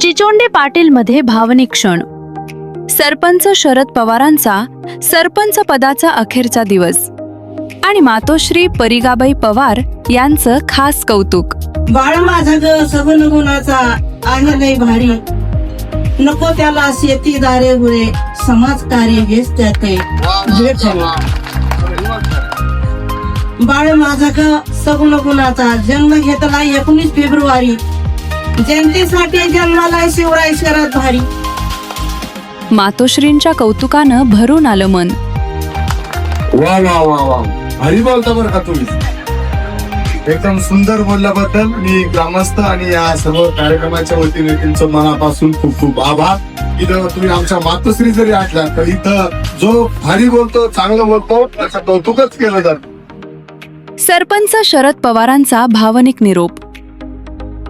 चिचोंडे पाटील मध्ये भावनिक क्षण. सरपंच शरद पवारांचा सरपंच पदाचा अखेरचा दिवस. आणि मातोश्री परिगाबाई पवार यांचं खास कौतुक. बाळ माझा ग गुणाचा आहे लय भारी. नको त्याला शेती दारे गुळे समाज कार्य हेच त्याचे भेट बाळ माझा ग सगुण गुणाचा जन्म घेतला एकोणीस फेब्रुवारी. जयंतीसाठी जन्माला शिवराय शरद भारी. मातोश्रींच्या कौतुकानं भरून आलं मन. वा वा वा वा. भारी बोलता बरं का तुम्ही. एकदम सुंदर बोलल्याबद्दल मी ग्रामस्थ आणि या सर्व कार्यक्रमाच्या वतीने तुमचं मनापासून खूप खूप आभार. इथं तुम्ही आमच्या मातोश्री जरी आटल्या तर इथं जो भारी बोलतो चांगलं बोलतो त्याचं कौतुकच केलं जातं. सरपंच शरद पवारांचा भावनिक निरोप.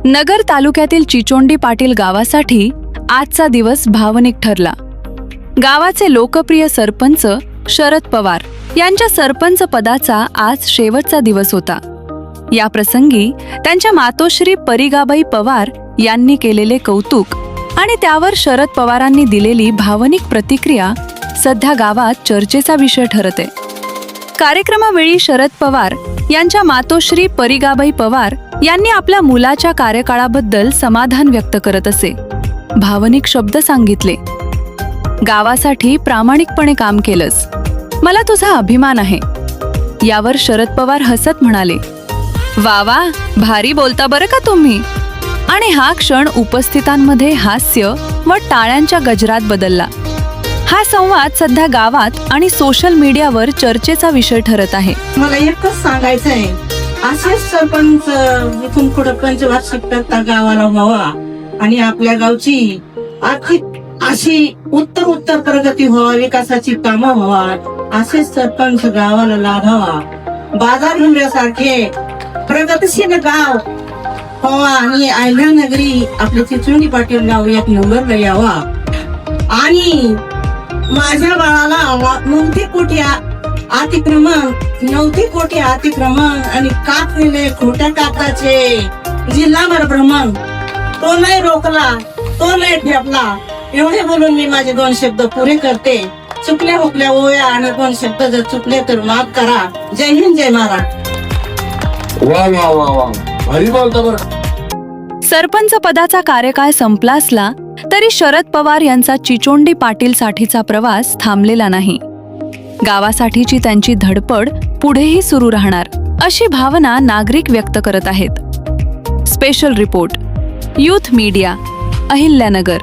नगर तालुक्यातील चिचोंडी पाटील गावासाठी आजचा दिवस भावनिक ठरला. गावाचे लोकप्रिय सरपंच शरद पवार यांच्या सरपंच पदाचा आज शेवटचा दिवस होता. या प्रसंगी त्यांच्या मातोश्री परिगाबाई पवार यांनी केलेले कौतुक आणि त्यावर शरद पवारांनी दिलेली भावनिक प्रतिक्रिया सध्या गावात चर्चेचा विषय ठरते. कार्यक्रमावेळी शरद पवार यांच्या मातोश्री परिगाबाई पवार यांनी आपल्या मुलाच्या कार्यकाळाबद्दल समाधान व्यक्त करत असे. भावनिक शब्द सांगितले. गावासाठी प्रामाणिकपणे काम केलंस. मला तुझा अभिमान आहे. यावर शरद पवार हसत म्हणाले. वा वा भारी बोलता बरं का तुम्ही. आणि हा क्षण उपस्थितांमध्ये हास्य व टाळ्यांच्या गजरात बदलला. हा संवाद सध्या गावात आणि सोशल मीडियावर चर्चेचा विषय ठरत आहे. मला एकच सांगायचं आहे असेच सरपंच इथून पुढे पंचवार्षिक करता गावाला व्हावा आणि आपल्या गावची आखी अशी उत्तर उत्तर प्रगती व्हावा विकासाची कामं व्हावा. असेच सरपंच गावाला लाभावा. बाजार भरण्यासारखे प्रगतशील गाव व्हावा आणि आयल्यानगरी आपले चिचुंडी पाटील गाव एक नंबरला यावा. आणि माझ्या बाळाला नवती कुठ्या अतिक्रमण. नवती कोटी अतिक्रमण आणि कापलेले खोट्या कागदाचे जिल्हाभर भ्रमण. तो नाही रोखला तो नाही ठेपला. एवढे बोलून मी माझे दोन शब्द पुरे करते. चुकल्या हुकल्या ओया आणि दोन शब्द जर चुकले तर माफ करा. जय हिंद जय महाराज वा वा वा वा. भारी बोलता बरं. सरपंच पदाचा कार्यकाळ संपला असला तरी शरद पवार यांचा चिचोंडी पाटील साठीचा प्रवास थांबलेला नाही. गावासाठीची त्यांची धडपड पुढेही सुरू राहणार अशी भावना नागरिक व्यक्त करत आहेत. Special report youth media Ahilyanagar.